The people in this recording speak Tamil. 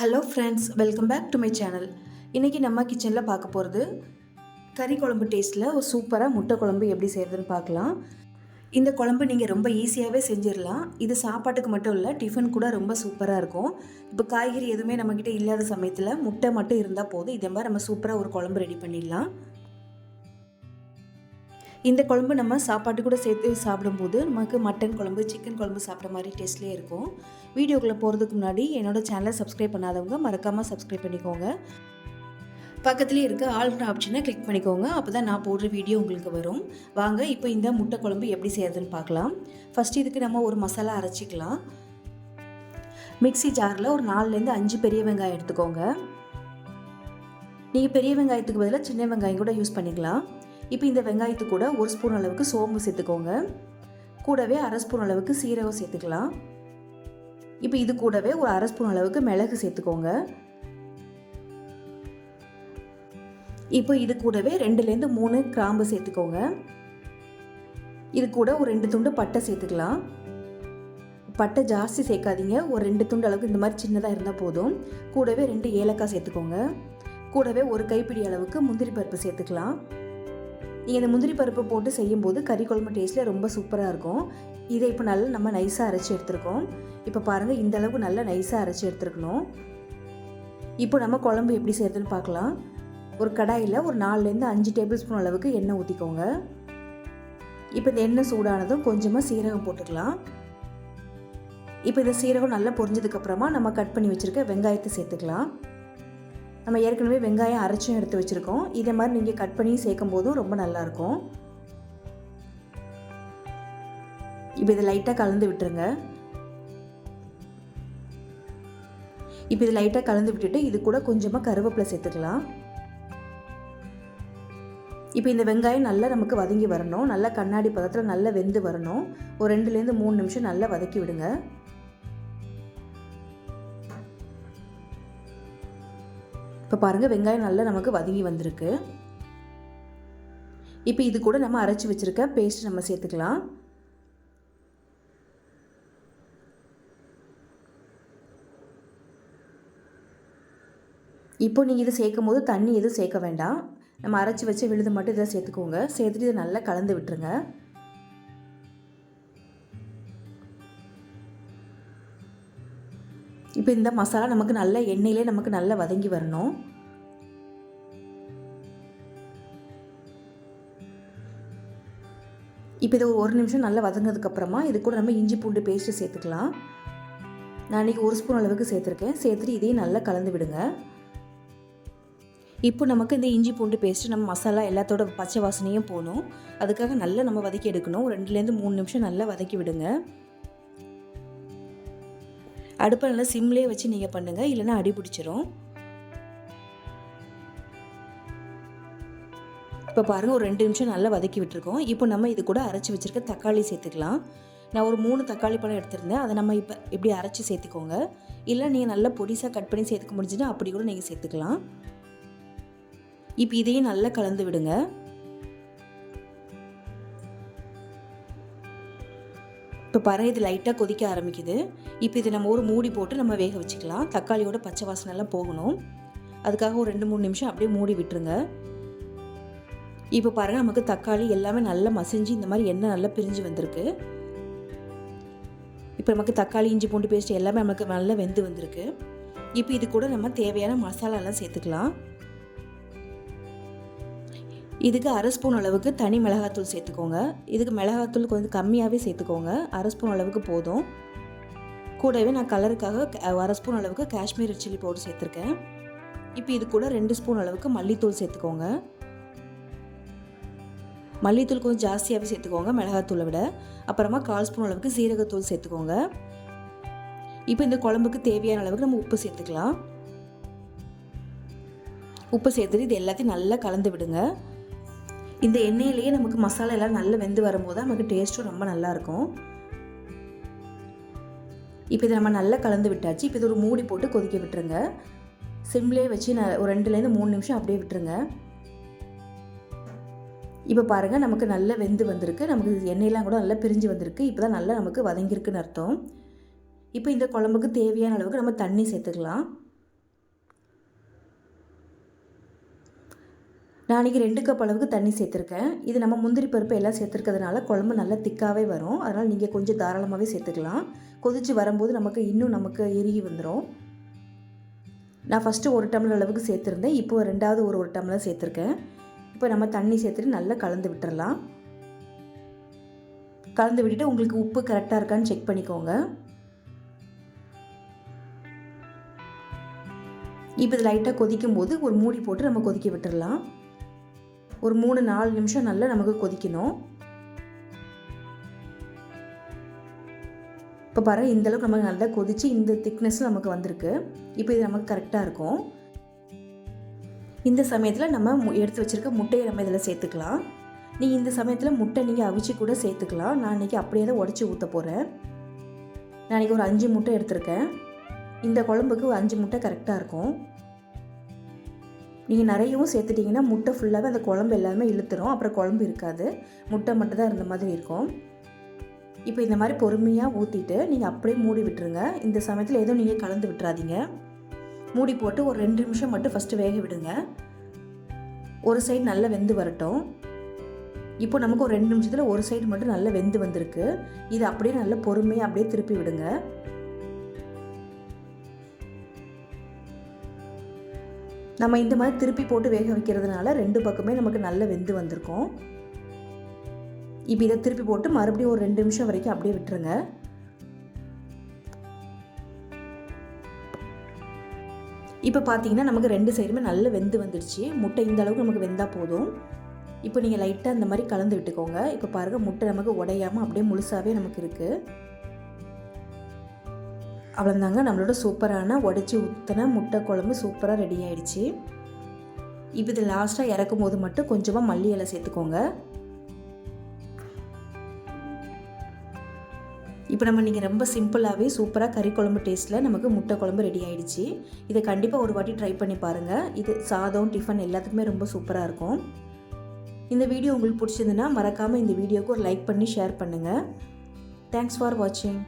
Hello friends welcome back to my channel இன்றைக்கி நம்ம கிச்சனில் பார்க்க போகிறது கறி குழம்பு டேஸ்ட்டில் ஒரு சூப்பராக முட்டை குழம்பு எப்படி செய்கிறதுன்னு பார்க்கலாம். இந்த குழம்பு நீங்கள் ரொம்ப ஈஸியாகவே செஞ்சிடலாம். இது சாப்பாட்டுக்கு மட்டும் இல்லை டிஃபன் கூட ரொம்ப சூப்பராக இருக்கும். இப்போ காய்கறி எதுவுமே நம்மக்கிட்ட இல்லாத சமயத்தில் முட்டை மட்டும் இருந்தால் போதும். இதே மாதிரி நம்ம சூப்பராக ஒரு குழம்பு ரெடி பண்ணிடலாம். இந்த குழம்பு நம்ம சாப்பாட்டு கூட சேர்த்து சாப்பிடும்போது நமக்கு மட்டன் குழம்பு சிக்கன் குழம்பு சாப்பிட்ற மாதிரி டேஸ்ட்லேயே இருக்கும். வீடியோக்குள்ளே போகிறதுக்கு முன்னாடி என்னோட சேனலை சப்ஸ்கிரைப் பண்ணாதவங்க மறக்காமல் சப்ஸ்கிரைப் பண்ணிக்கோங்க. பக்கத்துலேயே இருக்க ஆல்ட்ரு ஆப்ஷனை கிளிக் பண்ணிக்கோங்க. அப்போ தான் நான் போடுற வீடியோ உங்களுக்கு வரும். வாங்க இப்போ இந்த முட்டை குழம்பு எப்படி செய்யறதுன்னு பார்க்கலாம். ஃபஸ்ட்டு இதுக்கு நம்ம ஒரு மசாலா அரைச்சிக்கலாம். மிக்ஸி ஜாரில் ஒரு நாலுலேருந்து அஞ்சு பெரிய வெங்காயம் எடுத்துக்கோங்க. நீங்கள் பெரிய வெங்காயத்துக்கு பதிலாக சின்ன வெங்காயம் கூட யூஸ் பண்ணிக்கலாம். இப்போ இந்த வெங்காயத்துக்கு கூட ஒரு ஸ்பூன் அளவுக்கு சோம்பு சேர்த்துக்கோங்க. கூடவே அரை ஸ்பூன் அளவுக்கு சீரகம் சேர்த்துக்கலாம். இப்போ இது கூடவே ஒரு அரை ஸ்பூன் அளவுக்கு மிளகு சேர்த்துக்கோங்க. இப்போ இது கூடவே ரெண்டுலேருந்து மூணு கிராம்பு சேர்த்துக்கோங்க. இது கூட ஒரு ரெண்டு துண்டு பட்டை சேர்த்துக்கலாம். பட்டை ஜாஸ்தி சேர்க்காதீங்க. ஒரு ரெண்டு துண்டு அளவுக்கு இந்த மாதிரி சின்னதாக இருந்தால் போதும். கூடவே ரெண்டு ஏலக்காய் சேர்த்துக்கோங்க. கூடவே ஒரு கைப்பிடி அளவுக்கு முந்திரி பருப்பு சேர்த்துக்கலாம். நீங்கள் இந்த முந்திரி பருப்பு போட்டு செய்யும்போது கறி குழம்பு டேஸ்ட்டில் ரொம்ப சூப்பராக இருக்கும். இதை இப்போ நல்லா நம்ம நைஸாக அரைச்சி எடுத்துருக்கோம். இப்போ பாருங்கள் இந்த அளவுக்கு நல்லா நைஸாக அரைச்சி எடுத்துருக்கணும். இப்போ நம்ம குழம்பு எப்படி செய்யறதுன்னு பார்க்கலாம். ஒரு கடாயில் ஒரு நாலுலேருந்து அஞ்சு டேபிள் ஸ்பூன் அளவுக்கு எண்ணெய் ஊற்றிக்கோங்க இப்போ இந்த எண்ணெய் சூடானதும் கொஞ்சமாக சீரகம் போட்டுக்கலாம். இப்போ இந்த சீரகம் நல்லா பொரிஞ்சதுக்கப்புறமா நம்ம கட் பண்ணி வச்சுருக்க வெங்காயத்தை சேர்த்துக்கலாம். நம்ம ஏற்கனவே வெங்காயம் அரைச்சும் எடுத்து வச்சுருக்கோம். இதே மாதிரி நீங்கள் கட் பண்ணி சேர்க்கும் போதும் ரொம்ப நல்லாயிருக்கும். இப்போ இதை லைட்டாக கலந்து விட்டுருங்க. இப்போ இது லைட்டாக கலந்து விட்டுட்டு இது கூட கொஞ்சமாக கருவேப்பிலை சேர்த்துக்கலாம். இப்போ இந்த வெங்காயம் நல்லா நமக்கு வதங்கி வரணும். நல்லா கண்ணாடி பதத்தில் நல்லா வெந்து வரணும். ஒரு ரெண்டுலேருந்து மூணு நிமிஷம் நல்லா வதக்கி விடுங்க. இப்போ பாருங்கள் வெங்காயம் நல்லா நமக்கு வதங்கி வந்திருக்கு. இப்போ இது கூட நம்ம அரைச்சி வச்சுருக்க பேஸ்ட் நம்ம சேர்த்துக்கலாம். இப்போ நீங்கள் இது சேர்க்கும் போது தண்ணி எதுவும் சேர்க்க வேண்டாம். நம்ம அரைச்சி வச்சு விழுது மட்டும் இதை சேர்த்துக்கோங்க. சேர்த்துட்டு இதை நல்லா கலந்து விட்டுருங்க. இப்போ இந்த மசாலா நமக்கு நல்ல எண்ணெயிலே நமக்கு நல்லா வதங்கி வரணும். இப்போ இது ஒரு நிமிஷம் நல்லா வதங்கினதுக்கப்புறமா இது கூட நம்ம இஞ்சி பூண்டு பேஸ்ட்டு சேர்த்துக்கலாம். நான் இன்றைக்கி ஒரு ஸ்பூன் அளவுக்கு சேர்த்துருக்கேன். சேர்த்துட்டு இதையும் நல்லா கலந்து விடுங்க. இப்போ நமக்கு இந்த இஞ்சி பூண்டு பேஸ்ட்டு நம்ம மசாலா எல்லாத்தோட பச்சை வாசனையும் போகணும் அதுக்காக நல்லா நம்ம வதக்கி எடுக்கணும். ரெண்டுலேருந்து மூணு நிமிஷம் நல்லா வதக்கி விடுங்க. அடுப்பை நல்லா சிம்லேயே வச்சு நீங்கள் பண்ணுங்கள் இல்லைன்னா அடி பிடிச்சிரும். இப்போ பாருங்கள் ஒரு ரெண்டு நிமிஷம் நல்லா வதக்கி விட்டுருக்கோம். இப்போ நம்ம இது கூட அரைச்சி வச்சுருக்க தக்காளி சேர்த்துக்கலாம். நான் ஒரு மூணு தக்காளி பழம் எடுத்திருந்தேன். அதை நம்ம இப்போ இப்படி அரைச்சி சேர்த்துக்கோங்க. இல்லை நீங்கள் நல்லா பொடிசாக கட் பண்ணி சேர்த்துக்க முடிஞ்சுன்னா அப்படி கூட நீங்கள் சேர்த்துக்கலாம். இப்போ இதையும் நல்லா கலந்து விடுங்க. இப்போ பறை இது லைட்டாக கொதிக்க ஆரம்பிக்குது. இப்போ இதை நம்ம ஒரு மூடி போட்டு நம்ம வேக வச்சுக்கலாம். தக்காளியோட பச்சை வாசனைலாம் போகணும். அதுக்காக ஒரு ரெண்டு மூணு நிமிஷம் அப்படியே மூடி விட்டுருங்க. இப்போ பாருங்கள் நமக்கு தக்காளி எல்லாமே நல்லா மசிஞ்சு இந்த மாதிரி எண்ணெய் நல்லா பிரிஞ்சு வந்திருக்கு. இப்போ நமக்கு தக்காளி இஞ்சி பூண்டு பேஸ்ட் எல்லாமே நமக்கு நல்லா வெந்து வந்திருக்கு. இப்போ இது கூட நம்ம தேவையான மசாலாலாம் சேர்த்துக்கலாம். இதுக்கு அரை ஸ்பூன் அளவுக்கு தனி மிளகாத்தூள் சேர்த்துக்கோங்க. இதுக்கு மிளகாத்தூள் கொஞ்சம் கம்மியாகவே சேர்த்துக்கோங்க. அரை ஸ்பூன் அளவுக்கு போதும். கூடவே நான் கலருக்காக அரை ஸ்பூன் அளவுக்கு காஷ்மீர் சில்லி பவுடர் சேர்த்துருக்கேன். இப்போ இது கூட ரெண்டு ஸ்பூன் அளவுக்கு மல்லித்தூள் சேர்த்துக்கோங்க. மல்லித்தூள் கொஞ்சம் ஜாஸ்தியாகவே சேர்த்துக்கோங்க மிளகாத்தூளை விட. அப்புறமா கால் ஸ்பூன் அளவுக்கு சீரகத்தூள் சேர்த்துக்கோங்க. இப்போ இந்த குழம்புக்கு தேவையான அளவுக்கு நம்ம உப்பு சேர்த்துக்கலாம். உப்பு சேர்த்துட்டு இது எல்லாத்தையும் நல்லா கலந்து விடுங்க. இந்த எண்ணெயிலேயே நமக்கு மசாலா எல்லாம் நல்லா வெந்து வரும்போது நமக்கு டேஸ்ட்டும் ரொம்ப நல்லாயிருக்கும். இப்போ இதை நம்ம நல்லா கலந்து விட்டாச்சு. இப்போ இது ஒரு மூடி போட்டு கொதிக்க விட்டுருங்க. சிம்லேயே வச்சு நான் ஒரு ரெண்டுலேருந்து மூணு நிமிஷம் அப்படியே விட்டுருங்க. இப்போ பாருங்கள் நமக்கு நல்லா வெந்து வந்திருக்கு. நமக்கு எண்ணெயெலாம் கூட நல்லா பிரிஞ்சு வந்திருக்கு. இப்போ தான் நல்லா நமக்கு வதங்கியிருக்குன்னு அர்த்தம். இப்போ இந்த குழம்புக்கு தேவையான அளவுக்கு நம்ம தண்ணி சேர்த்துக்கலாம். நான் அன்றைக்கி ரெண்டு கப் அளவுக்கு தண்ணி சேர்த்துருக்கேன். இது நம்ம முந்திரி பருப்பு எல்லாம் சேர்த்துருக்கிறதுனால குழம்பு நல்லா திக்காகவே வரும். அதனால் நீங்கள் கொஞ்சம் தாராளமாகவே சேர்த்துக்கலாம். கொதித்து வரும்போது நமக்கு இன்னும் நமக்கு எருகி வந்துடும் நான் ஃபஸ்ட்டு ஒரு டம்ளர் அளவுக்கு சேர்த்துருந்தேன். இப்போ ரெண்டாவது ஒரு ஒரு டம்ளர் சேர்த்துருக்கேன். இப்போ நம்ம தண்ணி சேர்த்துட்டு நல்லா கலந்து விட்டுறலாம். கலந்து விட்டுட்டு உங்களுக்கு உப்பு கரெக்டாக இருக்கான்னு செக் பண்ணிக்கோங்க. இப்போ இது லைட்டாக கொதிக்கும் போது ஒரு மூடி போட்டு நம்ம கொதிக்க விட்டுடலாம் ஒரு மூணு நாலு நிமிஷம் நல்லா நமக்கு கொதிக்கணும். இப்போ பாரு இந்தளவுக்கு நமக்கு நல்லா கொதித்து இந்த திக்னஸ் நமக்கு வந்திருக்கு. இப்போ இது நமக்கு கரெக்டாக இருக்கும். இந்த சமயத்தில் நம்ம எடுத்து வச்சுருக்க முட்டையை நம்ம இதில் சேர்த்துக்கலாம். நீங்கள் இந்த சமயத்தில் முட்டை நீங்கள் அவிச்சு கூட சேர்த்துக்கலாம். நான் இன்றைக்கி அப்படியே தான் உடச்சி ஊற்ற போகிறேன் நான் இன்றைக்கி ஒரு அஞ்சு முட்டை எடுத்திருக்கேன். இந்த குழம்புக்கு ஒரு அஞ்சு முட்டை கரெக்டாக இருக்கும். நீங்கள் நிறையவும் சேர்த்துட்டிங்கன்னா முட்டை ஃபுல்லாகவே அந்த குழம்பு எல்லாமே இழுத்துரும். அப்புறம் குழம்பு இருக்காது. முட்டை மட்டும் தான் இருந்த மாதிரி இருக்கும். இப்போ இந்த மாதிரி பொறுமையாக ஊற்றிட்டு நீங்கள் அப்படியே மூடி விட்டுருங்க. இந்த சமயத்தில் எதுவும் நீங்கள் கலந்து விட்டுறாதீங்க. மூடி போட்டு ஒரு ரெண்டு நிமிஷம் மட்டும் ஃபஸ்ட்டு வேக விடுங்க. ஒரு சைடு நல்லா வெந்து வரட்டும். இப்போ நமக்கு ஒரு ரெண்டு நிமிஷத்தில் ஒரு சைடு மட்டும் நல்லா வெந்து வந்திருக்கு. இது அப்படியே நல்லா பொறுமையாக அப்படியே திருப்பி விடுங்க. நம்ம இந்த மாதிரி திருப்பி போட்டு வேக வைக்கிறதுனால ரெண்டு பக்கமே நமக்கு நல்ல வெந்து வந்திருக்கும். இப்போ இதை திருப்பி போட்டு மறுபடியும் ஒரு ரெண்டு நிமிஷம் வரைக்கும் அப்படியே விட்டுருங்க. இப்போ பார்த்தீங்கன்னா நமக்கு ரெண்டு சைடுமே நல்ல வெந்து வந்துடுச்சு. முட்டை இந்த அளவுக்கு நமக்கு வெந்தால் போதும். இப்போ நீங்கள் லைட்டாக இந்த மாதிரி கலந்து விட்டுக்கோங்க. இப்போ பாருங்கள் முட்டை நமக்கு உடையாமல் அப்படியே முழுசாகவே நமக்கு இருக்குது அவ்வளோந்தாங்க நம்மளோட சூப்பரான உடச்சி ஊற்றின முட்டை குழம்பு சூப்பராக ரெடி ஆயிடுச்சு. இப்போ இது லாஸ்ட்டாக இறக்கும் போது மட்டும் கொஞ்சமாக மல்லி இலை சேர்த்துக்கோங்க. இப்போ நம்ம நீங்கள் ரொம்ப சிம்பிளாகவே சூப்பராக கறி குழம்பு டேஸ்ட்டில் நமக்கு முட்டை குழம்பு ரெடி ஆயிடுச்சு. இதை கண்டிப்பாக ஒரு வாட்டி ட்ரை பண்ணி பாருங்கள் இது சாதம் டிஃபன் எல்லாத்துக்குமே ரொம்ப சூப்பராக இருக்கும். இந்த வீடியோ உங்களுக்கு பிடிச்சிருந்துன்னா மறக்காமல் இந்த வீடியோவுக்கு ஒரு லைக் பண்ணி ஷேர் பண்ணுங்கள் தேங்க்ஸ் ஃபார் வாட்சிங்